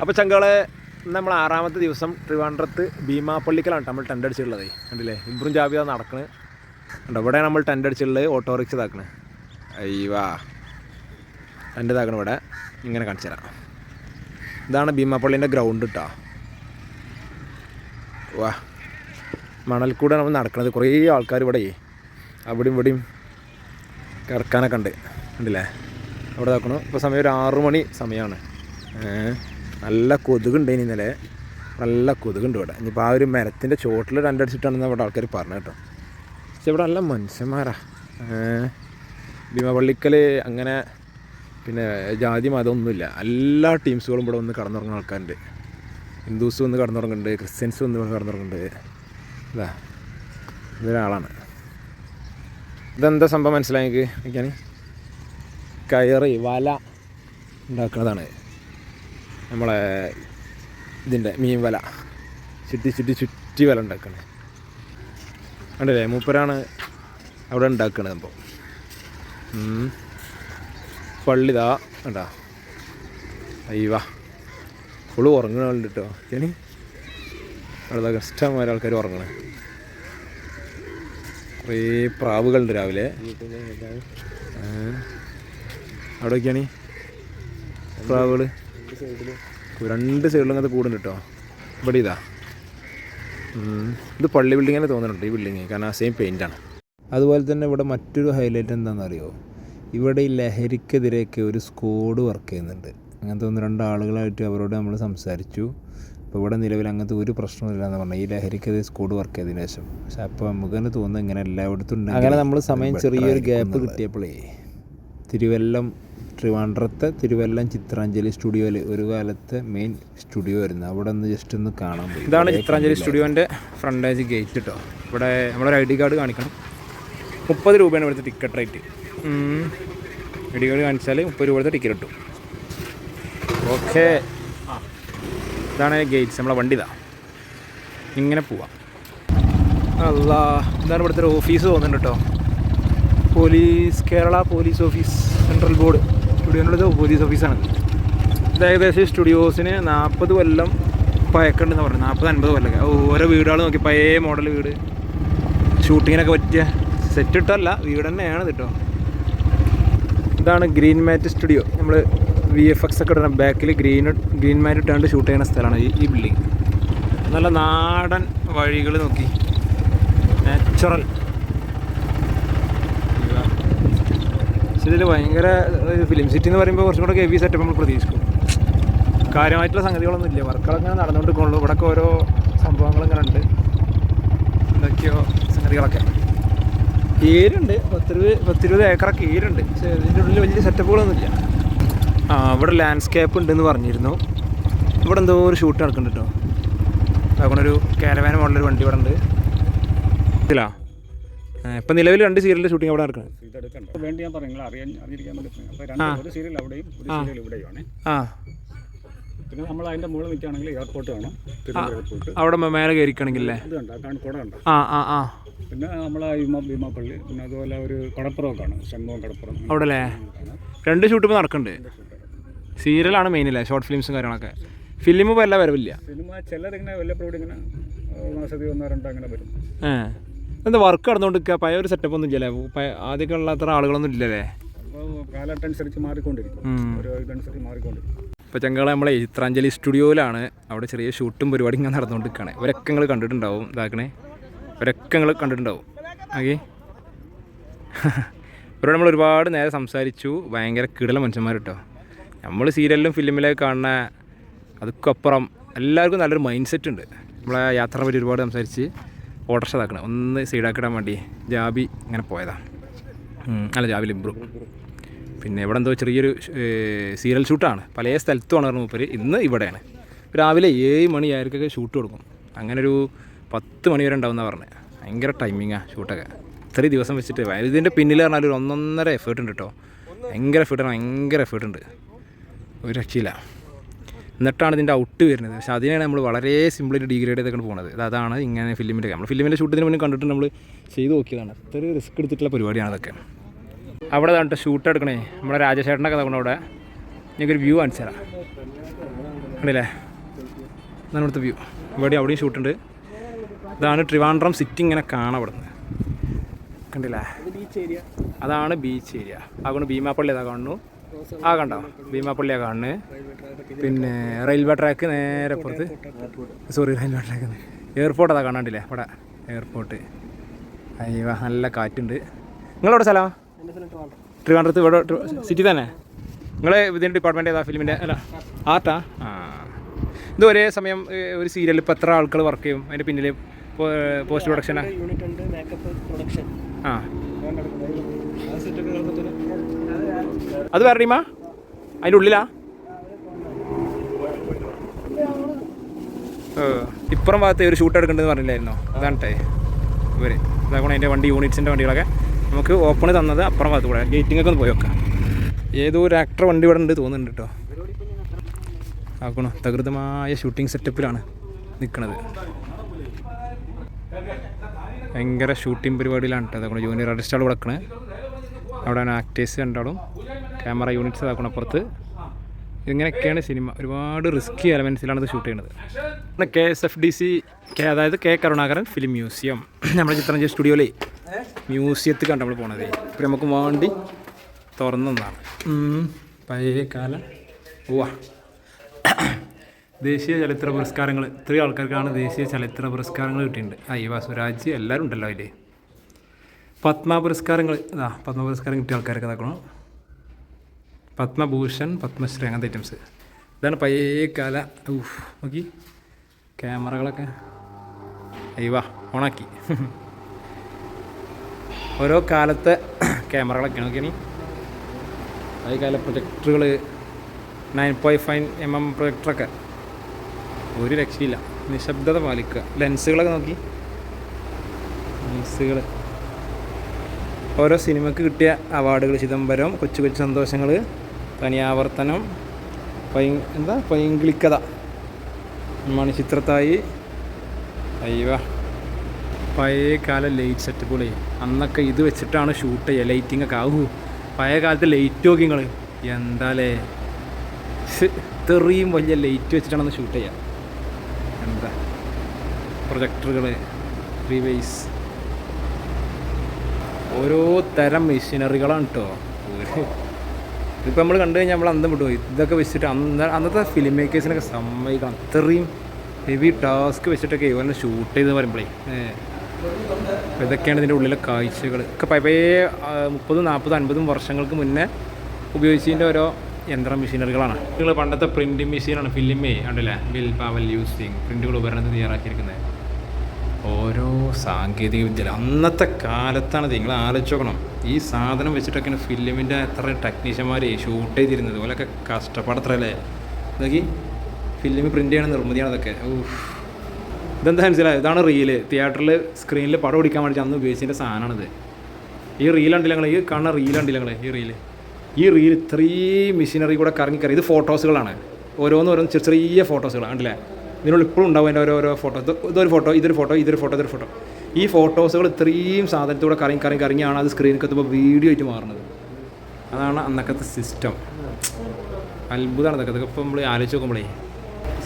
അപ്പോൾ ചങ്കളെ നമ്മൾ ആറാമത്തെ ദിവസം ട്രിവാൻഡ്രത്ത് ഭീമാപ്പള്ളിക്കലാണ് നമ്മൾ ടെന്റ് അടിച്ചിട്ടുള്ളത്. കണ്ടില്ലേ? ഇബ്രും ജാബിത നടക്കണ്. കണ്ടോ? ഇവിടെ നമ്മൾ ടെന്റ് അടിച്ചിട്ടുള്ളത് ഓട്ടോറിക്ഷ ഇതാക്കണ്. അയ്യവാ. ടെന്റ് ഇതാക്കണ ഇവിടെ. ഇങ്ങനെ കാണിച്ചു തരാം. ഇതാണ് ഭീമാപ്പള്ളീന്റെ ഗ്രൗണ്ട് കേട്ടോ വാ. മണൽക്കൂടെ നമ്മൾ നടക്കണത്. കുറേ ആൾക്കാർ ഇവിടെ. അവിടെയും ഇവിടെയും കിടക്കാനൊക്കെ ഉണ്ട്. കണ്ടില്ലേ? അവിടെ നോക്കണം ഇപ്പോൾ സമയം ഒരു ആറു മണി സമയമാണ് ഏഹ് നല്ല കൊതുകുണ്ട് ഇനി ഇന്നലെ. നല്ല കൊതുകുണ്ട് ഇവിടെ. ഇനിയിപ്പോൾ ആ ഒരു മരത്തിന്റെ ചോട്ടിൽ രണ്ടടിച്ചിട്ടാണെന്ന് ഇവിടെ ആൾക്കാർ പറഞ്ഞു കേട്ടോ. പക്ഷെ ഇവിടെ നല്ല മനുഷ്യന്മാരാ. ഭീമപള്ളിക്കൽ അങ്ങനെ പിന്നെ ജാതി മതമൊന്നുമില്ല എല്ലാ ടീംസുകളും ഇവിടെ വന്ന് കടന്നുറങ്ങുന്ന ആൾക്കാരുണ്ട്. ഹിന്ദുസ് വന്ന് കടന്നുറങ്ങുന്നുണ്ട് ക്രിസ്ത്യൻസ് വന്ന് കടന്നുറങ്ങുന്നുണ്ട്. അതാ ഇതൊരാളാണ്. ഇതെന്താ സംഭവം മനസ്സിലായി എനിക്ക് കയറി വല ഉണ്ടാക്കുന്നതാണ് നമ്മളെ ഇതിന്റെ മീൻ വല. ചുറ്റി ചുറ്റി ചുറ്റി വല ഉണ്ടാക്കണേ. കണ്ടില്ലേ മൂപ്പരാണ് അവിടെ ഉണ്ടാക്കണത് അപ്പോൾ. പള്ളിതാ കണ്ടാ? അയ്യവാ. ഫുള്ള് ഉറങ്ങണുണ്ട് കേട്ടോ. ഇനി അവിടെ ഇഷ്ടംമാരെ ആൾക്കാർ ഉറങ്ങണേ. കുറേ പ്രാവുകളുണ്ട് രാവിലെ. ഏ. അവിടെ നോക്കിയാണ് പ്രാവുകൾ രണ്ട് സൈഡിലും അങ്ങനത്തെ കൂടുണ്ട് കേട്ടോ. ഇവിടെ ഇതാ. ഇത് പള്ളി ബിൽഡിങ്ങിനെ തോന്നുന്നുണ്ട് ഈ ബിൽഡിങ് കാരണം ആ സെയിം പെയിന്റാണ് അതുപോലെ തന്നെ ഇവിടെ മറ്റൊരു ഹൈലൈറ്റ് എന്താണെന്നറിയോ? ഇവിടെ ഈ ലഹരിക്കെതിരെയൊക്കെ ഒരു സ്ക്വാഡ് വർക്ക് ചെയ്യുന്നുണ്ട്. അങ്ങനത്തെ ഒന്ന് രണ്ട് ആളുകളായിട്ട് അവരോട് നമ്മൾ സംസാരിച്ചു. അപ്പോൾ ഇവിടെ നിലവിൽ അങ്ങനത്തെ ഒരു പ്രശ്നമില്ല എന്ന് പറഞ്ഞാൽ ഈ ലഹരിക്കെതിരെ സ്കോഡ് വർക്ക് ചെയ്തതിന് ശേഷം. പക്ഷെ അപ്പോൾ നമുക്ക് തന്നെ തോന്നുന്നത് ഇങ്ങനെ എല്ലായിടത്തും ഉണ്ട് അങ്ങനെ നമ്മൾ സമയം ചെറിയൊരു ഗ്യാപ്പ് കിട്ടിയപ്പോഴേ തിരുവല്ലം ട്രിവാൻഡ്രത്തെ തിരുവല്ലം ചിത്രാഞ്ജലി സ്റ്റുഡിയോയിൽ ഒരു കാലത്തെ മെയിൻ സ്റ്റുഡിയോ ആയിരുന്നു. അവിടെ ഒന്ന് ജസ്റ്റ് ഒന്ന് കാണാൻ പോയി. ഇതാണ് ചിത്രാഞ്ജലി സ്റ്റുഡിയോന്റെ ഫ്രണ്ടേജ് ഗേറ്റ് കേട്ടോ ഇവിടെ നമ്മളൊരു ഐ ഡി കാർഡ് കാണിക്കണം. മുപ്പത് രൂപയാണ് ഇവിടുത്തെ ticket rate I D card കാണിച്ചാൽ മുപ്പത് രൂപയുടെ ടിക്കറ്റ് കിട്ടും ഓക്കെ ഇതാണ് ഗേറ്റ്സ് നമ്മളെ വണ്ടി ഇതാ. ഇങ്ങനെ പോവാം. അല്ല ഇതാണ് ഇവിടുത്തെ ഒരു ഓഫീസ് തോന്നുന്നുണ്ട് കേട്ടോ police Kerala police office central board സ്റ്റുഡിയോനുള്ളത് police ഓഫീസാണ്. ഇത് ഏകദേശം സ്റ്റുഡിയോസിന് നാൽപ്പത് കൊല്ലം പഴക്കമുണ്ടെന്ന് പറഞ്ഞു. നാൽപ്പത് അൻപത് കൊല്ലമൊക്കെ ഓരോ വീടുകൾ നോക്കി. പഴയ മോഡൽ വീട്. ഷൂട്ടിങ്ങിനൊക്കെ പറ്റിയ സെറ്റ് ഇട്ടല്ല വീട് തന്നെയാണ് കേട്ടോ ഇതാണ് ഗ്രീൻ മാറ്റ് സ്റ്റുഡിയോ നമ്മൾ വി എഫ് എക്സ് ഒക്കെ ഇടുന്ന ബാക്കിൽ ഗ്രീൻ ഗ്രീൻ മാറ്റ് ഇട്ടാണ്ട് ഷൂട്ട് ചെയ്യുന്ന സ്ഥലമാണ് ഈ ഈ ബിൽഡിങ് നല്ല നാടൻ വഴികൾ നോക്കി. നാച്ചുറൽ ഇതിൽ ഭയങ്കര ഫിലിം സിറ്റി എന്ന് പറയുമ്പോൾ കുറച്ചും കൂടെ ഹെവി സെറ്റപ്പ് നമ്മൾ പ്രതീക്ഷിക്കും. കാര്യമായിട്ടുള്ള സംഗതികളൊന്നും ഇല്ല. വർക്കുകളങ്ങനെ നടന്നുകൊണ്ടിരിക്കുള്ളൂ ഇവിടെയൊക്കെ ഓരോ സംഭവങ്ങളിങ്ങനെ ഉണ്ട്. എന്തൊക്കെയോ സംഗതികളൊക്കെ. ഏരുണ്ട്. പത്തിരുപത് പത്തിരുപത് ഏക്കറൊക്കെ ഏരുണ്ട്. പക്ഷേ ഇതിന്റെ ഉള്ളിൽ വലിയ സെറ്റപ്പുകളൊന്നും ഇല്ല. ആ ഇവിടെ ലാൻഡ്സ്കേപ്പ് ഉണ്ടെന്ന് പറഞ്ഞിരുന്നു. ഇവിടെ എന്തോ ഒരു ഷൂട്ട് നടക്കുന്നുണ്ട് കേട്ടോ അതുകൊണ്ടൊരു കാരവാൻ മോഡലൊരു വണ്ടി ഇവിടെ ഉണ്ട്. ഇതിലാ? ഇപ്പം നിലവിൽ രണ്ട് സീരിയലിന്റെ ഷൂട്ടിംഗ് അവിടെ ഇതെടുക്കണ്ട വേണ്ടി ഞാൻ പറഞ്ഞു അറിയാൻ അറിഞ്ഞിരിക്കാൻ വേണ്ടി അപ്പോൾ രണ്ട് ഒരു സീരിയൽ അവിടെയും ഒരു സീരിയൽ ഇവിടെയുമാണ്. ആ. പിന്നെ നമ്മൾ അതിന്റെ മുകളിൽ നിൽക്കുകയാണെങ്കിൽ എയർപോർട്ട് കാണാം തിരുവനന്തപുരം എയർപോർട്ട് അവിടെ മേലെ കയറിക്കണമെങ്കിലേ കാണിക്കോട ഉണ്ട് ആ ആ ആ. പിന്നെ നമ്മളെ ഭീമ ഭീമാപ്പള്ളി പിന്നെ അതുപോലെ ഒരു കടപ്പുറമൊക്കെയാണ് ശംഭവം കടപ്പുറം. അവിടെ അല്ലേ രണ്ട് ഷൂട്ട് ഇപ്പോൾ നടക്കുന്നുണ്ട്. സീരിയലാണ് മെയിൻ അല്ലേ ഷോർട്ട് ഫിലിംസും കാര്യങ്ങളൊക്കെ. ഫിലിം പോലെ എല്ലാ വരവില്ല? സിനിമ ചിലതിങ്ങനെ വല്ലപ്പോഴും ഇങ്ങനെ മാസത്തിൽ ഒന്നോ രണ്ടോ അങ്ങനെ വരും. ഏ എന്താ വർക്ക് നടന്നുകൊണ്ടിരിക്കുക പഴയ ഒരു സെറ്റപ്പ് ഒന്നും ഇല്ലല്ലേ? ആദ്യമൊക്കെ ഉള്ള അത്ര ആളുകളൊന്നും ഇല്ലല്ലേ? അപ്പോൾ കാലഘട്ടമനുസരിച്ച് മാറിക്കൊണ്ടിരിക്കും. ഓരോ ഇതനുസരിച്ച് മാറിക്കൊണ്ടിരിക്കും ഇപ്പോൾ ചങ്ങളെ നമ്മളെ ചിത്രാഞ്ജലി സ്റ്റുഡിയോയിലാണ്. അവിടെ ചെറിയ ഷൂട്ടും പരിപാടി ഇങ്ങനെ നടന്നുകൊണ്ടിരിക്കുകയാണ് ഇവരൊക്കെ നിങ്ങൾ കണ്ടിട്ടുണ്ടാവും ഇതാക്കണേ. ഇവരൊക്കെ നിങ്ങൾ കണ്ടിട്ടുണ്ടാവും. ഓക്കെ ഇവരോട് നമ്മൾ ഒരുപാട് നേരെ സംസാരിച്ചു. ഭയങ്കര കിടല മനുഷ്യന്മാർ കേട്ടോ നമ്മൾ സീരിയലിലും ഫിലിമിലൊക്കെ കാണുന്ന അതൊക്കെ അപ്പുറം എല്ലാവർക്കും നല്ലൊരു മൈൻഡ് സെറ്റ് ഉണ്ട്. നമ്മളെ യാത്ര പറ്റി ഒരുപാട് സംസാരിച്ച്. ഓട്ടർഷ ഇതാക്കണം. ഒന്ന് സൈഡാക്കിടാൻ വേണ്ടി ജാബി ഇങ്ങനെ പോയതാണ് അല്ല ജാബി ലിബ്രു. പിന്നെ ഇവിടെ എന്തോ ചെറിയൊരു സീരിയൽ ഷൂട്ടാണ്. പല സ്ഥലത്തുമാണ് പറഞ്ഞു മൂപ്പര്. ഇന്ന് ഇവിടെയാണ്. രാവിലെ ഏഴ് മണി ആയിരിക്കൊക്കെ ഷൂട്ട് കൊടുക്കും. അങ്ങനെ ഒരു പത്ത് മണി വരെ ഉണ്ടാവുന്ന പറഞ്ഞത് ഭയങ്കര ടൈമിങ്ങാണ് ഷൂട്ടൊക്കെ. ഇത്രയും ദിവസം വെച്ചിട്ട് ഇതിന്റെ പിന്നിൽ പറഞ്ഞാൽ ഒരു ഒന്നൊന്നര എഫേർട്ട് ഉണ്ട് കേട്ടോ ഭയങ്കര എഫേർട്ടാണ് ഭയങ്കര എഫേർട്ട് ഉണ്ട്. ഒരു രക്ഷയില്ല. എന്നിട്ടാണ് ഇതിന്റെ ഔട്ട് വരുന്നത്. പക്ഷേ അതിനാണ് നമ്മൾ വളരെ സിമ്പിളായിട്ട് ഡിഗ്രേഡ് ചെയ്തൊക്കെ പോകുന്നത് അതാണ് ഇങ്ങനെ ഫിലിമിന്റെ നമ്മൾ ഫിലിമിന്റെ ഷൂട്ടിന് മുന്നേ കണ്ടിട്ട് നമ്മൾ ചെയ്ത് നോക്കിയതാണ്. അത്ര റിസ്ക് എടുത്തിട്ടുള്ള പരിപാടിയാണ് അതൊക്കെ അവിടെ കണ്ടിട്ട് ഷൂട്ട് എടുക്കണേ. നമ്മുടെ രാജശേഖരന്റെ കഥ കൊണ്ടവിടെ ഞങ്ങൾക്കൊരു വ്യൂ കാണിച്ചു തരാം. കണ്ടില്ലേ? ഇതാണ് ഇവിടുത്തെ വ്യൂ ഇവിടെ അവിടെയും ഷൂട്ടുണ്ട് ഇതാണ് ട്രിവാൻഡ്രം സിറ്റി ഇങ്ങനെ കാണാം അവിടെ നിന്ന് കണ്ടില്ലേ? അതാണ് ബീച്ച് ഏരിയ അതുകൊണ്ട് ഭീമാപ്പള്ളി ഇതാ കാണുന്നു. ആ കണ്ടോ? ഭീമാപ്പള്ളിയാ കാണുന്നത് പിന്നെ റെയിൽവേ ട്രാക്ക് നേരെ പുറത്ത്. സോറി റെയിൽവേ ട്രാക്ക് എയർപോർട്ട് അതാ കാണാണ്ടില്ലേ? അവിടെ എയർപോർട്ട് അയ്യോ നല്ല കാറ്റുണ്ട്. നിങ്ങളവിടെ സ്ഥലം? ട്രിവാൻഡ്രത്ത് ഇവിടെ സിറ്റി തന്നെ? നിങ്ങൾ ഇതിന്റെ ഡിപ്പാർട്ട്മെന്റ് ഏതാ ഫിലിമിന്റെ അല്ല ആർട്ടാ ആ? ഇത് ഒരേ സമയം ഒരു സീരിയലിൽ ഇപ്പോൾ എത്ര ആൾക്കാർ വർക്ക് ചെയ്യും? അതിന്റെ പിന്നിൽ പോസ്റ്റ് പ്രൊഡക്ഷൻ ആ. അത് വേറെ ടീമാ? അതിന്റെ ഉള്ളിലാ? ഇപ്പുറം ഭാഗത്ത് ഒരു ഷൂട്ട് എടുക്കേണ്ടതെന്ന് പറഞ്ഞില്ലായിരുന്നോ? അതാണ് ഇവർ ഇതാക്കണം അതിന്റെ വണ്ടി യൂണിറ്റ്സിന്റെ വണ്ടികളൊക്കെ നമുക്ക് ഓപ്പൺ തന്നത് അപ്പുറം ഭാഗത്ത് കൂടെ. ഗേറ്റിങ്ങൊക്കെ ഒന്ന് പോയി വെക്കാം ഏതോ ഒരു ആക്ടർ വണ്ടി ഇവിടെ ഉണ്ട് തോന്നുന്നുണ്ട് കേട്ടോ ആക്കണോ. തകൃതമായ ഷൂട്ടിംഗ് സെറ്റപ്പിലാണ് നിൽക്കുന്നത് ഭയങ്കര ഷൂട്ടിംഗ് പരിപാടിയിലാണ് കേട്ടോ അതുകൊണ്ട് ജൂനിയർ ആർട്ടിസ്റ്റുകൾ കിടക്കണേ അവിടെ ആക്ടേഴ്സ് രണ്ടാളും. ക്യാമറ യൂണിറ്റ്സ് ഇതാക്കണം അപ്പുറത്ത് ഇങ്ങനെയൊക്കെയാണ് സിനിമ. ഒരുപാട് റിസ്കി എലമെൻസിലാണ് ഇത് ഷൂട്ട് ചെയ്യുന്നത് K S F D C K അതായത് കെ കരുണാകരൻ ഫിലിം മ്യൂസിയം നമ്മുടെ സ്റ്റുഡിയോയിലേ മ്യൂസിയത്തിൽ കണ്ട് നമ്മൾ പോണത്. ഇപ്പം നമുക്ക് വേണ്ടി തുറന്നതാണ് പഴയ കാലം. ഓവാ ദേശീയ ചലച്ചിത്ര പുരസ്കാരങ്ങൾ ഇത്രയും ആൾക്കാർക്കാണ് ദേശീയ ചലച്ചിത്ര പുരസ്കാരങ്ങൾ കിട്ടിയിട്ടുണ്ട്. അയ്യവ സ്വരാജ് എല്ലാവരും ഉണ്ടല്ലോ അതിൽ പത്മ പുരസ്കാരങ്ങൾ ആ പത്മ പുരസ്കാരം കിട്ടിയ ആൾക്കാരൊക്കെ ഇതാക്കണം. പത്മഭൂഷൺ പത്മശ്രീ അങ്ങനത്തെ ഐറ്റംസ്. ഇതാണ് പഴയ കാല. ഊഫ് നോക്കി. ക്യാമറകളൊക്കെ. അയ്യവാ ഓണാക്കി. ഓരോ കാലത്തെ ക്യാമറകളൊക്കെ നോക്കിയാണ് പഴയ കാല പ്രൊജക്ടറുകൾ nine point five M M പ്രൊജക്ടറൊക്കെ. ഒരു രക്ഷയില്ല. നിശബ്ദത പാലിക്കുക. ലെൻസുകളൊക്കെ നോക്കി. ലെൻസുകൾ ഓരോ സിനിമയ്ക്ക് കിട്ടിയ അവാർഡുകൾ ചിദംബരം കൊച്ചു കൊച്ചു സന്തോഷങ്ങൾ തനിയാവർത്തനം പൈ എന്താ? പൈങ്കിളിക്കഥ. മണിച്ചിത്രത്തായി അയ്യോ പഴയ കാല ലൈറ്റ് സെറ്റ് പോലെ. അന്നൊക്കെ ഇത് വെച്ചിട്ടാണ് ഷൂട്ട് ചെയ്യുക ലൈറ്റിംഗ് ഒക്കെ. ആവൂ പഴയ കാലത്തെ ലൈറ്റ് നോക്കി നിങ്ങൾ എന്താലേ? ഇത്രയും വലിയ ലൈറ്റ് വെച്ചിട്ടാണ് ഷൂട്ട് ചെയ്യുക എന്താ? പ്രൊജക്ടറുകൾ റിവൈസ് ഓരോ തരം മെഷീനറികളാണ് കേട്ടോ ഇതിപ്പോൾ നമ്മൾ കണ്ടു കഴിഞ്ഞാൽ നമ്മൾ അന്തം വിട്ടു ഇതൊക്കെ വെച്ചിട്ട് അന്ന് അന്നത്തെ ഫിലിം മേക്കേഴ്സിനൊക്കെ സമ്മതിക്കണം. അത്രയും ഹെവി ടാസ്ക് വെച്ചിട്ടൊക്കെ ഇവനെ ഷൂട്ട് ചെയ്ത് പറയുമ്പോഴേ അപ്പോൾ ഇതൊക്കെയാണ് ഇതിന്റെ ഉള്ളിലെ കാഴ്ചകൾ ഒക്കെ പഴയ മുപ്പതും നാൽപ്പതും അൻപതും വർഷങ്ങൾക്ക് മുന്നേ ഉപയോഗിച്ചതിന്റെ ഓരോ യന്ത്ര മെഷീനറികളാണ്. നിങ്ങൾ പണ്ടത്തെ പ്രിന്റിങ് മെഷീനാണ് ഫിലിമേ ഉണ്ടല്ലേ ബിൽ പാവൽ യൂസിങ് പ്രിന്റുകൾ ഉപകരണത്തിൽ തയ്യാറാക്കിയിരിക്കുന്നത് ഓരോ സാങ്കേതിക വിദ്യ അന്നത്തെ കാലത്താണ് നിങ്ങൾ ആലോചിച്ച് നോക്കണം. ഈ സാധനം വെച്ചിട്ടൊക്കെയാണ് ഫിലിമിന്റെ എത്ര ടെക്നീഷ്യന്മാർ ഷൂട്ട് ചെയ്തിരുന്നത്. അതുപോലെയൊക്കെ കഷ്ടപ്പാടത്രല്ലേ? നോക്കി ഫിലിം പ്രിന്റ് ചെയ്യണ നിർമ്മിതിയാണ് അതൊക്കെ ഇതെന്താ മനസ്സിലായത് ഇതാണ് റീൽ തിയേറ്ററിൽ സ്ക്രീനിൽ പടം പിടിക്കാൻ വേണ്ടി അന്ന് ഉപയോഗിച്ചതിന്റെ സാധനമാണിത് ഈ റീൽ ഉണ്ടല്ലോ നിങ്ങൾ ഈ കാണുന്ന റീൽ ഉണ്ടല്ലോ ഈ റീൽ ഈ റീൽ ഇത്രയും മെഷീനറി കൂടെ കറങ്ങി കറങ്ങി ഇത് ഫോട്ടോസുകളാണ് ഓരോന്ന് ഓരോന്ന് ചെറിയ ചെറിയ ഫോട്ടോസുകളാണ് ഉണ്ടല്ലേ ഇതിനുള്ളിൽ ഇപ്പോഴും ഉണ്ടാവും അതിന്റെ ഓരോ ഓരോ ഫോട്ടോ ഇത് ഇതൊരു ഫോട്ടോ ഇതൊരു ഫോട്ടോ ഇതൊരു ഫോട്ടോ ഇതൊരു ഫോട്ടോ ഈ ഫോട്ടോസുകൾ ഇത്രയും സാധനത്തോടെ കറങ്ങി കറങ്ങി കറങ്ങിയാണ് അത് സ്ക്രീനിൽ എത്തുമ്പോൾ വീഡിയോ ആയിട്ട് മാറുന്നത്. അതാണ് അന്നക്കത്തെ സിസ്റ്റം അത്ഭുതമാണ് ഇതൊക്കെ ഇതൊക്കെ ഇപ്പോൾ നമ്മൾ ആലോചിച്ച് നോക്കുമ്പോഴേ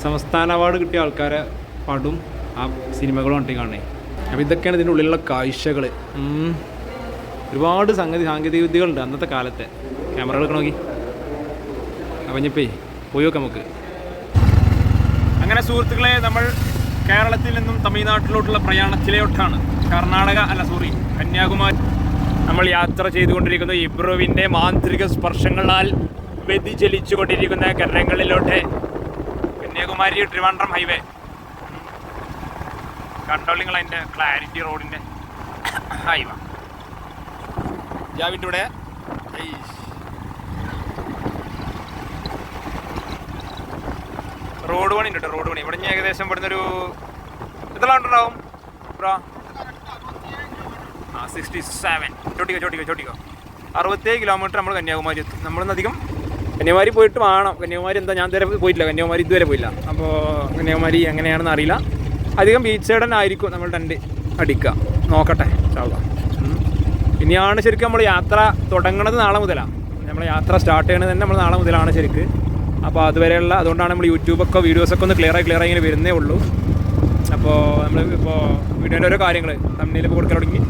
സംസ്ഥാന അവാർഡ് കിട്ടിയ ആൾക്കാരെ പടും ആ സിനിമകളും കണ്ടി കാണേ അപ്പോൾ ഇതൊക്കെയാണ് ഇതിന്റെ ഉള്ളിലുള്ള കാഴ്ചകൾ ഒരുപാട് സംഗതി സാങ്കേതിക വിദ്യകളുണ്ട് അന്നത്തെ കാലത്തെ. ക്യാമറകളൊക്കെ നോക്കി. അപ്പം ഇനിയിപ്പേ പോയി നോക്കാം നമുക്ക്. അങ്ങനെ സുഹൃത്തുക്കളെ നമ്മൾ കേരളത്തിൽ നിന്നും തമിഴ്നാട്ടിലോട്ടുള്ള പ്രയാണത്തിലോട്ടാണ് കർണാടക അല്ല സോറി കന്യാകുമാരി. നമ്മൾ യാത്ര ചെയ്തുകൊണ്ടിരിക്കുന്ന ഇബ്രുവിന്റെ മാന്ത്രിക സ്പർശങ്ങളാൽ വ്യതിചലിച്ചു കൊണ്ടിരിക്കുന്ന കരങ്ങളിലോട്ട് കന്യാകുമാരി ട്രിവാൻഡ്രം ഹൈവേ. കണ്ടോളിങ്ങൾ അതിന്റെ ക്ലാരിറ്റി റോഡിന്റെ? ഹൈവേ ജാവിന്റെ കൂടെ റോഡ് പണി ഉണ്ട് റോഡ് പണി. ഇവിടെ നിന്ന് ഏകദേശം ഇവിടുന്ന് ഒരു ഇതെല്ലാം ഉണ്ടാവും? സിക്സ്റ്റി സെവൻ ചോട്ടിക്കോ ചോട്ടിക്കോ ചോട്ടിക്കോ. അറുപത്തേഴ് കിലോമീറ്റർ നമ്മൾ കന്യാകുമാരി എത്തും. നമ്മളിന്ന് അധികം കന്യാകുമാരി പോയിട്ട് വേണം. കന്യാകുമാരി എന്താ ഞാൻ ഇതുവരെ പോയിട്ടില്ല. കന്യാകുമാരി ഇതുവരെ പോയില്ല. അപ്പോൾ കന്യാകുമാരി എങ്ങനെയാണെന്ന് അറിയില്ല. അധികം ബീച്ച് സൈഡ് തന്നെ ആയിരിക്കും നമ്മൾ രണ്ട് അടിക്കുക. നോക്കട്ടെ ചാവുക ഇനിയാണ് ശരിക്കും നമ്മൾ യാത്ര തുടങ്ങണത് നാളെ മുതലാണ് നമ്മൾ യാത്ര സ്റ്റാർട്ട് ചെയ്യണത് തന്നെ നമ്മൾ നാളെ മുതലാണ് ശരിക്ക്. അപ്പോൾ അതുവരെയുള്ള അതുകൊണ്ടാണ് നമ്മൾ യൂട്യൂബൊക്കെ വീഡിയോസൊക്കെ ഒന്ന് ക്ലിയർ ആയി ക്ലിയർ ആയി ഇങ്ങനെ വരുന്നേ ഉള്ളൂ. അപ്പോൾ നമ്മൾ ഇപ്പോൾ വീഡിയോന്റെ ഓരോ കാര്യങ്ങൾ തമ്മിൽ കൊടുക്കാൻ തുടങ്ങി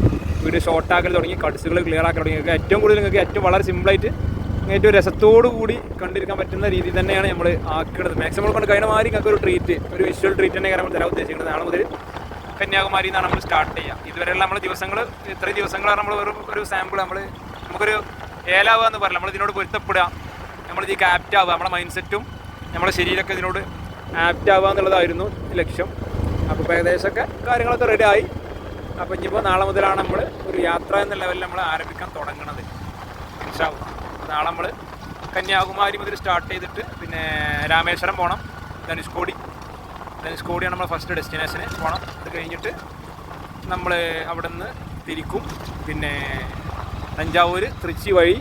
വീഡിയോ ഷോർട്ട് ആക്കൽ തുടങ്ങി കട്സുകൾ ക്ലിയർ ആക്കാൻ തുടങ്ങി. ഏറ്റവും കൂടുതൽ നിങ്ങൾക്ക് ഏറ്റവും വളരെ സിമ്പിളായിട്ട് ഏറ്റവും രസത്തോടു കൂടി കണ്ടിരിക്കാൻ പറ്റുന്ന രീതിയിൽ തന്നെയാണ് നമ്മൾ ആക്കുന്നത് മാക്സിമം കൊണ്ട് കഴിഞ്ഞ മാതിരി നിങ്ങൾക്ക് ഒരു ട്രീറ്റ് ഒരു വിഷ്വൽ ട്രീറ്റ് തന്നെ നമ്മൾ തരാൻ ഉദ്ദേശിക്കുന്നത് നാളെ മുതൽ കന്യാകുമാരി നമ്മൾ സ്റ്റാർട്ട് ചെയ്യുക. ഇതുവരെയുള്ള നമ്മൾ ദിവസങ്ങൾ ഇത്രയും ദിവസങ്ങളാണ് നമ്മൾ ഒരു ഒരു സാമ്പിൾ നമ്മൾ നമുക്കൊരു ഏലാവുക എന്ന് പറയാം നമ്മൾ ഇതിനോട് പൊരുത്തപ്പെടുക. നമ്മൾ ഇതിലേക്ക് ആപ്റ്റ് ആവുക നമ്മുടെ മൈൻഡ് സെറ്റും നമ്മുടെ ശരീരമൊക്കെ ഇതിനോട് ആപ്റ്റ് ആവുക എന്നുള്ളതായിരുന്നു ലക്ഷ്യം. അപ്പോൾ ഏകദേശമൊക്കെ കാര്യങ്ങളൊക്കെ റെഡി ആയി. അപ്പോൾ ഇനിയിപ്പോൾ നാളെ മുതലാണ് നമ്മൾ ഒരു യാത്ര എന്ന ലെവലിൽ നമ്മൾ ആരംഭിക്കാൻ തുടങ്ങുന്നത് ഇൻഷാവും നാളെ നമ്മൾ കന്യാകുമാരി മുതൽ സ്റ്റാർട്ട് ചെയ്തിട്ട് പിന്നെ രാമേശ്വരം പോകണം ധനുഷ്കോടി. ധനുഷ്കോടിയാണ് നമ്മൾ ഫസ്റ്റ് ഡെസ്റ്റിനേഷന് പോകണം അത് കഴിഞ്ഞിട്ട് നമ്മൾ അവിടെ നിന്ന് തിരിക്കും. പിന്നെ തഞ്ചാവൂർ തൃച്ചി വഴി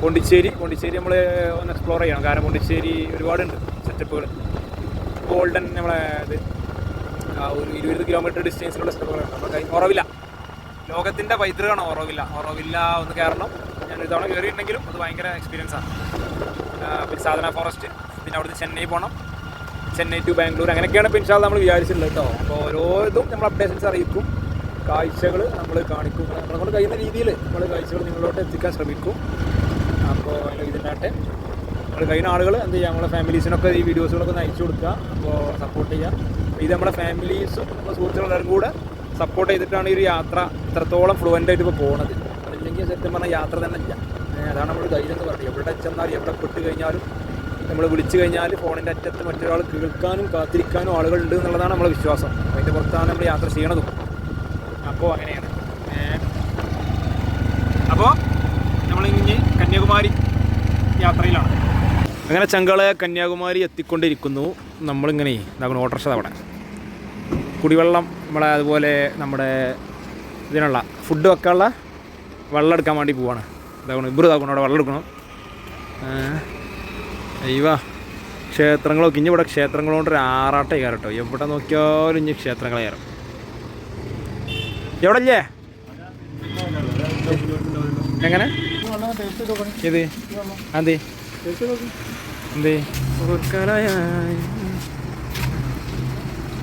പോണ്ടിച്ചേരി പോണ്ടിച്ചേരി നമ്മൾ ഒന്ന് എക്സ്പ്ലോർ ചെയ്യണം. കാരണം പോണ്ടിച്ചേരി ഒരുപാടുണ്ട് സെറ്റപ്പുകൾ ഗോൾഡൻ നമ്മളെ ഇത് ഒരു ഇരുപത് കിലോമീറ്റർ ഡിസ്റ്റൻസിലുള്ള സ്ഥലങ്ങളുണ്ട് നമ്മൾ കൈ ഉറവില്ല ലോകത്തിന്റെ പൈതൃകമാണ് ഓറോവില്ല ഓറോവില്ല ഒന്ന് കയറണം. ഞാൻ ഒരു തവണ കയറിയിട്ടുണ്ടെങ്കിലും അത് ഭയങ്കര എക്സ്പീരിയൻസ് ആണ്. ആ, പിന്നെ സാധന ഫോറസ്റ്റ് പിന്നെ അവിടുന്ന് ചെന്നൈ പോകണം ചെന്നൈ ടു ബാംഗ്ലൂർ അങ്ങനെയൊക്കെയാണ് ഇപ്പോൾ ഇൻഷാൽ നമ്മൾ വിചാരിച്ചിട്ടുള്ളത് കേട്ടോ. അപ്പോൾ ഓരോ ഇതും നമ്മൾ അപ്ഡേഷൻസ് അറിയിക്കും. കാഴ്ചകൾ നമ്മൾ കാണിക്കും. നമ്മളെ കൊണ്ട് കഴിയുന്ന രീതിയിൽ നമ്മൾ കാഴ്ചകൾ നിങ്ങളോട്ട് എത്തിക്കാൻ ശ്രമിക്കും. അപ്പോൾ ഇതിനാട്ടെ നമ്മൾ കഴിയുന്ന ആളുകൾ എന്ത് ചെയ്യുക നമ്മളെ ഫാമിലീസിനൊക്കെ ഈ വീഡിയോസുകളൊക്കെ ഒന്ന് അയച്ചു കൊടുക്കുക അപ്പോൾ സപ്പോർട്ട് ചെയ്യുക. ഇത് നമ്മുടെ ഫാമിലീസും നമ്മുടെ സുഹൃത്തുക്കളെല്ലാവരും കൂടെ സപ്പോർട്ട് ചെയ്തിട്ടാണ് ഈ ഒരു യാത്ര ഇത്രത്തോളം ഫ്ലുവന്റ് ആയിട്ട് ഇപ്പോൾ പോകുന്നത് അതില്ലെങ്കിൽ സത്യം പറഞ്ഞാൽ യാത്ര തന്നെ ഇല്ല. അതാണ് നമ്മൾ ധൈര്യം എന്ന് പറയുന്നത്. എവിടെ ചെന്നാലും എവിടെ പെട്ട് കഴിഞ്ഞാലും നമ്മൾ വിളിച്ചു കഴിഞ്ഞാൽ ഫോണിന്റെ അറ്റത്ത് മറ്റൊരാൾ കേൾക്കാനും കാത്തിരിക്കാനും ആളുകളുണ്ട് എന്നുള്ളതാണ് നമ്മളെ വിശ്വാസം. അതിന്റെ പുറത്താണ് നമ്മൾ യാത്ര ചെയ്യണതും. അപ്പോൾ അങ്ങനെയാണ്. അപ്പോൾ നമ്മളിങ്ങനെ കന്യാകുമാരി യാത്രയിലാണ്. അങ്ങനെ ചങ്കളെ കന്യാകുമാരി എത്തിക്കൊണ്ടിരിക്കുന്നു. നമ്മളിങ്ങനെ ഇതാക്കണം ഓട്ടർഷ അവിടെ. കുടിവെള്ളം നമ്മളെ അതുപോലെ നമ്മുടെ ഇതിനുള്ള ഫുഡ് വെക്കാനുള്ള വെള്ളം എടുക്കാൻ വേണ്ടി പോവാണ്. ഇതാക്കണം ഇബ്രു ഇതാക്കണം അവിടെ വെള്ളം എടുക്കണം. അയ്യവാ. ക്ഷേത്രങ്ങളൊക്കെ ഇനി ഇവിടെ ക്ഷേത്രങ്ങളോണ്ട് ഒരു ആറാട്ടേ കയറും കേട്ടോ. എവിടെ നോക്കിയാലും ഇനി ക്ഷേത്രങ്ങളെ കയറും. എവിടെ അല്ലേ എങ്ങനെ? ഇത് അതെ എന്തേ?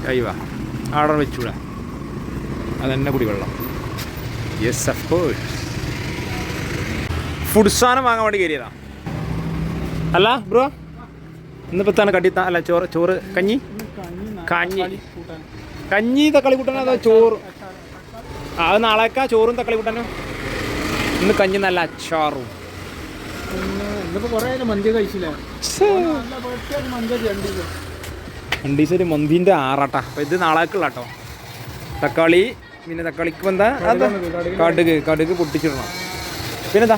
കൈവാ. ആടെ വെച്ചൂടാ. അതെന്നെ കുടിവെള്ളം യെസ് അഫ്കോഴ്സ് ഫുഡ് സാധനം വാങ്ങാൻ വേണ്ടി കയറിയതാ അല്ല ബ്രോ ഇന്നിപ്പോ തന്നെ കട്ടി അല്ല ചോറ് ചോറ് കഞ്ഞി? കഞ്ഞി. കഞ്ഞി തക്കാളി കൂട്ടാനോ അതോ ചോറ്? അത് നാളേക്കാ ചോറും തക്കാളി കൂട്ടാനും? ഇന്ന് കഞ്ഞി നല്ല അച്ചാറും. ഇന്നിപ്പോ മന്തിന്റെ മന്തിന്റെ ആറാട്ടാ. അപ്പം ഇത് നാളേക്കുള്ള കേട്ടോ തക്കാളി പിന്നെ തക്കാളിക്ക് എന്താ? കടുക് കടുക് പൊട്ടിച്ചിടണം. പിന്നെന്താ?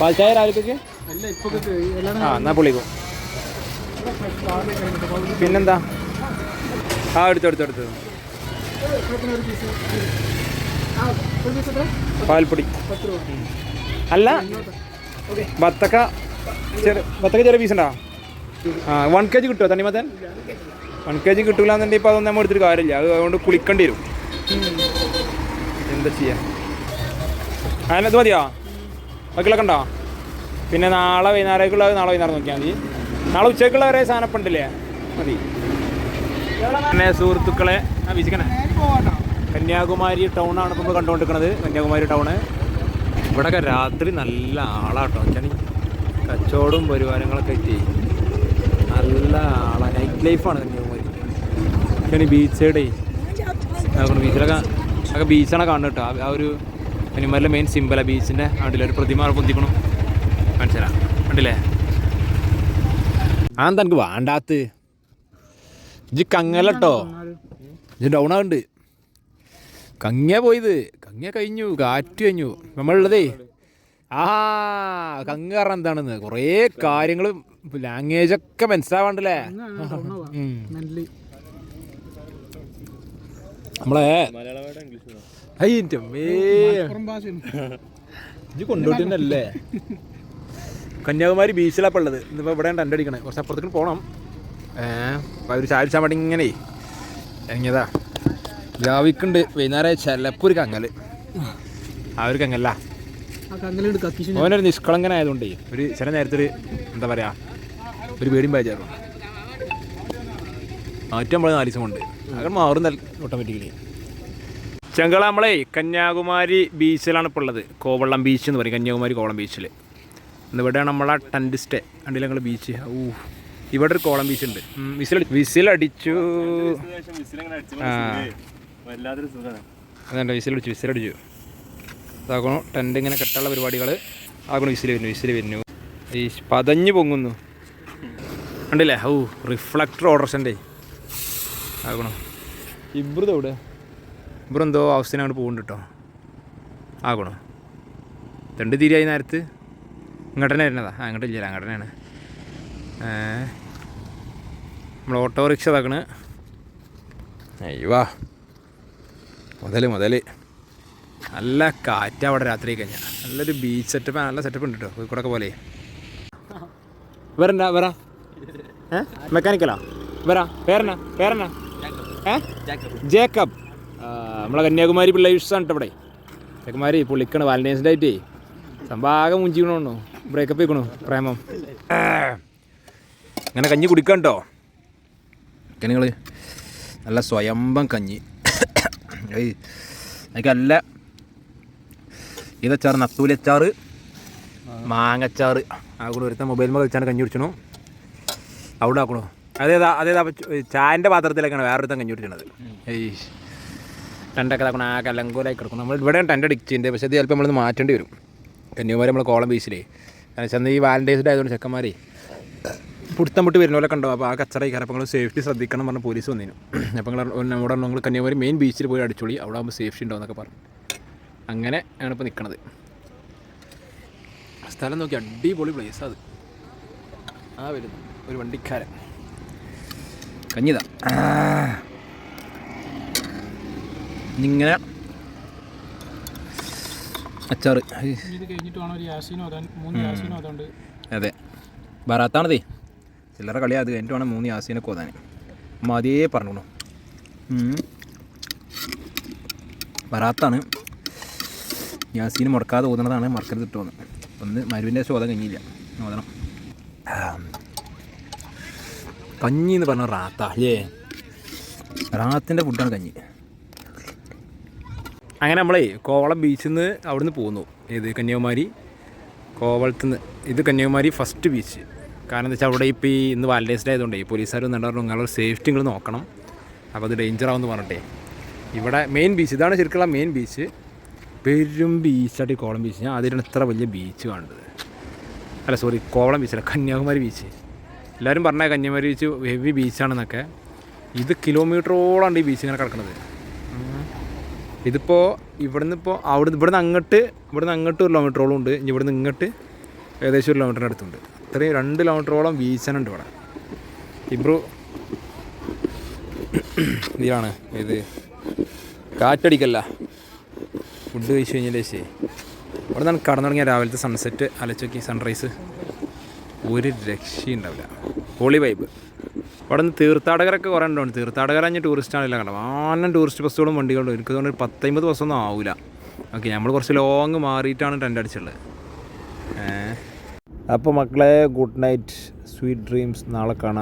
പാൽച്ചായ രാവിലത്തേക്ക്? ആ എന്നാ പൊളിക്കോ. പിന്നെന്താ? ആ എടുത്തു എടുത്തു എടുത്തു. പാൽപ്പൊടി. അല്ല. ബത്തക്ക ചെറു ബത്തക്ക ചെറിയ പീസ് ഉണ്ടോ? ആ വൺ കെ ജി കിട്ടുമോ തണ്ണിമത്തൻ വൺ കെ ജി കിട്ടില്ല എന്നുണ്ടെങ്കിൽ ഇപ്പോൾ അതൊന്നും നമ്മൾ എടുത്തിട്ട് കാര്യമില്ല. അത് അതുകൊണ്ട് കുളിക്കേണ്ടി വരും. എന്താ ചെയ്യാ? അതിനത് മതിയോ? ബാക്കിയുള്ളൊക്കെ ഉണ്ടോ? പിന്നെ നാളെ വൈകുന്നേരക്കുള്ളത് നാളെ വൈകുന്നേരം നോക്കിയാൽ മതി. നാളെ ഉച്ചയ്ക്കുള്ള വരെ സാധനപ്പുണ്ടല്ലേ മതി. സുഹൃത്തുക്കളെ ആ വീശിക്കണേ. കന്യാകുമാരി ടൗൺ ആണ് നമ്മൾ കണ്ടുകൊണ്ടിരിക്കുന്നത്. കന്യാകുമാരി ടൗണ് ഇവിടെയൊക്കെ രാത്രി നല്ല ആളാട്ടോ. വെച്ചാൽ കച്ചവടവും പരിവാരങ്ങളൊക്കെ ആയിട്ട് നല്ല ആളാണ് നൈറ്റ് ലൈഫാണ് കന്യാകുമാരി. പക്ഷേ ബീച്ച് സൈഡേ അതുകൊണ്ട് ബീച്ചിലൊക്കെ ഒക്കെ ബീച്ചാണ് കാണുന്നത് ആ- ഒരു കന്യാകുമാരിലെ മെയിൻ സിമ്പിളാണ് ബീച്ചിന്റെ അവിടെ ഒരു പ്രതിമ പൊന്തിക്കണം. മനസ്സിലാ കണ്ടില്ലേ? ആ തനിക്ക് വേണ്ടാത്ത്? ഇജ്ജ് കങ്ങലട്ടോ ഇജ്ജ് ഡൗൺ ആകുന്നുണ്ട് കങ്ങ പോയത്. കങ്ങ കഴിഞ്ഞു. കാറ്റ് കഴിഞ്ഞു. നമ്മളുള്ളതേ. ആ കങ്ങ കാരണം എന്താണെന്ന്. കുറേ കാര്യങ്ങൾ ലാംഗ്വേജ് ഒക്കെ മനസ്സിലാവാണ്ടല്ലേ. നമ്മളെ ഇജ്ജ് കന്യാകുമാരി ബീച്ചിലാണ് ഉള്ളത്. ഇന്നിപ്പോൾ ഇവിടെ രണ്ടടിക്കണേ കുറച്ച് അപ്പുറത്തേക്ക് പോകണം ഒരു ചായ വേണ്ടി ഇങ്ങനെ ഇറങ്ങിയതാ ജാവിക്കുണ്ട് വൈകുന്നേരം ചിലപ്പോൾ ഒരു കങ്ങൽ ആ ഒരു കങ്ങല്ല ഓനൊരു നിഷ്കളങ്കനായതുകൊണ്ടേ ഒരു ചില നേരത്തെ ഒരു എന്താ പറയാ ഒരു പേടിയും പാചകം നമ്മൾ നാല് ദിവസം കൊണ്ട്. അങ്ങനെ മാറും ഓട്ടോമാറ്റിക്കലി. ചെങ്കള നമ്മളെ കന്യാകുമാരി ബീച്ചിലാണ് ഇപ്പോൾ ഉള്ളത്. കോവളം ബീച്ച് എന്ന് പറയും. കന്യാകുമാരി കോവളം ബീച്ചിൽ ഇവിടെയാണ് നമ്മളെ ടെന്റ് സ്റ്റേ കണ്ടില്ല ഞങ്ങൾ ബീച്ച്? ഊ ഇവിടെ ഒരു കോളം ബീച്ച് ഉണ്ട് വിസിലടിച്ചു. അതല്ല വിസിലടിച്ചു വിസിലടിച്ചു. ഇതാക്കണു ടെന്റ് ഇങ്ങനെ കെട്ടാനുള്ള പരിപാടികൾ ആകണു വിസിൽ വരുന്നു വിസിൽ വരുന്നു. ഈ പതഞ്ഞു പൊങ്ങുന്നു. ഉണ്ടല്ലേ ഓ റിഫ്ലക്ടർ ഓർഡർസന്റെ ആകണു ഇബ്രത് എവിടെ? ഇബ്രു എന്തോ അവസ്ഥ അങ്ങോട്ട് പോകുന്നുണ്ട് കേട്ടോ ആകണോ രണ്ട് തിരിയായി നേരത്ത്. ഇങ്ങോട്ടന്നെ വരുന്നതാ. അങ്ങോട്ടില്ല അങ്ങോട്ട് ഇല്ല അങ്ങോട്ട് തന്നെയാണ് നമ്മൾ ഓട്ടോറിക്ഷ തകണ് അയ്യോ മുതൽ മുതൽ നല്ല കാറ്റ് അവിടെ രാത്രി കഴിഞ്ഞാൽ നല്ലൊരു ബീച്ച് സെറ്റപ്പ് നല്ല സെറ്റപ്പ് ഉണ്ട് കേട്ടോ കോഴിക്കോടൊക്കെ പോലെ. വരണ്ട വരാ ഏ? മെക്കാനിക്കലാ വരാ പേരെന്നാ? പേരെന്നാ? ഏ? ജേക്കബ്. നമ്മളെ കന്യാകുമാരി പിള്ളേഴ്സാണ് കേട്ടോ ഇവിടെ. കന്യാകുമാരി പുള്ളിക്കണ് വാലന്റൈൻസ് ആയിട്ടേ. സംഭാഗം മുഞ്ചിക്കണോ ബ്രേക്കപ്പ് ചെയ്യണു പ്രേമം. അങ്ങനെ കഞ്ഞി കുടിക്കണ്ടോ? നിങ്ങൾ നല്ല സ്വയംഭം കഞ്ഞി. ഏയ് എനിക്ക് നല്ല ഇതച്ചാറ് നത്തൂലച്ചാറ് മാങ്ങച്ചാറ്. ആ കൂടെ ഒരുത്ത മൊബൈൽ കളിച്ചാണ് കഞ്ഞി കുടിച്ചണു. അവിടെ ആക്കണു. അതേതാ അതേതാ ചായന്റെ പാത്രത്തിലേക്കാണ് വേറൊരുത്തൻ കഞ്ഞി കുടിച്ചണത്. ഏയ് ടെന്റൊക്കെ ഇതാക്കണം ആ കലങ്കോലായി കിടക്കും നമ്മൾ ഇവിടെ ടെന്റ് അടിച്ചിട്ടുണ്ട് പക്ഷേ ഇത് ചിലപ്പോൾ നമ്മളൊന്ന് മാറ്റേണ്ടി വരും. കന്യാകുമാരി നമ്മൾ കോളം ബീച്ചിലേ കാരണം വെച്ചാൽ ഈ വാലന്റൈൻസ് ഡേ ആയതുകൊണ്ട് ചെക്കന്മാരേ പുടുത്തം വിട്ട് വരുന്ന പോലെ കണ്ടോ? അപ്പോൾ ആ കച്ചറ ഈ അപ്പോൾ നിങ്ങൾ സേഫ്റ്റി ശ്രദ്ധിക്കണം പറഞ്ഞ പോലീസ് വന്നിരുന്നു അപ്പോൾ നിങ്ങൾ നമ്മുടെ നിങ്ങൾ കന്യാകുമാരി മെയിൻ ബീച്ചിൽ പോയി അടിച്ചോളി. അവിടെ ആകുമ്പോൾ സേഫ്റ്റി ഉണ്ടാവും എന്നൊക്കെ പറഞ്ഞു. അങ്ങനെ ആണ് ഇപ്പോൾ നിൽക്കണത് സ്ഥലം നോക്കി അടിപൊളി പ്ലേസ് അത്. ആ വരുന്നു. ഒരു വണ്ടിക്കാരൻ. കഞ്ഞിതാ. ഇങ്ങനെ. അച്ചാറ്. അതെ. ബറാത്താണതേ. ചില്ലറ കളി അത്. കഴിഞ്ഞിട്ട് വേണം മൂന്ന് യാസീനെ ഓതാൻ മതിയേ പറഞ്ഞു വരാത്താണ്. യാസീന് മുടക്കാതെ ഓതണതാണ് മറക്കരുത് കിട്ടുമെന്ന് ഒന്ന് മരുവിന്റെ ശോധം കഴിഞ്ഞില്ല. ഓതണം. കഞ്ഞി എന്ന് പറഞ്ഞ റാത്ത അല്ലേ? റാത്തിന്റെ ഫുഡാണ് കഞ്ഞി. അങ്ങനെ നമ്മളേ കോവളം ബീച്ചിൽ നിന്ന് അവിടുന്ന് പോന്നു. ഏത് കന്യാകുമാരി? കോവളത്ത് നിന്ന് ഇത് കന്യാകുമാരി ഫസ്റ്റ് ബീച്ച് കാരണം എന്താ വെച്ചാൽ അവിടെ ഇപ്പോൾ ഈ ഇന്ന് വാലന്റൈൻസ് ഡേ ആയതുകൊണ്ട് പോലീസുകാർ നിന്നുണ്ടായിരുന്നു നിങ്ങളുടെ സേഫ്റ്റി നിങ്ങൾ നോക്കണം. അപ്പോൾ അത് ഡേഞ്ചർ ആവുമെന്ന് പറഞ്ഞിട്ടേ. ഇവിടെ മെയിൻ ബീച്ച് ഇതാണ് ശരിക്കുള്ള മെയിൻ ബീച്ച്. പെരും ബീച്ചായിട്ട് ഈ കോവളം ബീച്ച്. ഞാൻ അതിലാണ് ഇത്ര വലിയ ബീച്ച് കാണുന്നത്. അല്ല സോറി കോവളം ബീച്ചല്ല കന്യാകുമാരി ബീച്ച്. എല്ലാവരും പറഞ്ഞാൽ കന്യാകുമാരി ബീച്ച് ഹെവി ബീച്ചാണെന്നൊക്കെ. ഇത് കിലോമീറ്ററോളാണ് ഈ ബീച്ച് ഇങ്ങനെ കിടക്കുന്നത് ഇതിപ്പോൾ ഇവിടുന്ന് ഇപ്പോൾ അവിടെ ഇവിടുന്ന് അങ്ങോട്ട് ഇവിടുന്ന് അങ്ങോട്ട് ഒരു കിലോമീറ്ററോളം ഉണ്ട്. ഇനി ഇവിടുന്ന് ഇങ്ങോട്ട് ഏകദേശം ഒരു കിലോമീറ്ററിന്റെ അടുത്തുണ്ട്. ഇത്രയും രണ്ട് കിലോമീറ്ററോളം വീശനുണ്ട് ഇവിടെ. ഇബ്രു. ഇതിലാണ് ഇത്. കാറ്റടിക്കല്ല. ഫുഡ് കഴിച്ച് കഴിഞ്ഞാൽ ശരി. അവിടെ നിന്നാണ് കടന്നു തുടങ്ങിയ രാവിലത്തെ സൺസെറ്റ് അലച്ചോക്കി സൺറൈസ് ഒരു രക്ഷയുണ്ടാവില്ല ഹോളി വൈബ് അവിടെ നിന്ന് തീർത്ഥാടകരൊക്കെ കുറേ ഉണ്ടാവും തീർത്ഥാടകർ അഞ്ഞ് ടൂറിസ്റ്റാണല്ലോ കണ്ടോ ആനും ടൂറിസ്റ്റ് ബസ്സുകളും വണ്ടികളും എനിക്ക് തോന്നുന്നു ഒരു പത്തമ്പത് ബസ്സൊന്നും ആവില്ല ഓക്കെ നമ്മൾ കുറച്ച് ലോങ് മാറിയിട്ടാണ് ടെന്റ് അടിച്ചുള്ളത്. അപ്പോൾ മക്കളെ ഗുഡ് നൈറ്റ് സ്വീറ്റ് ഡ്രീംസ് നാളെ കാണാം.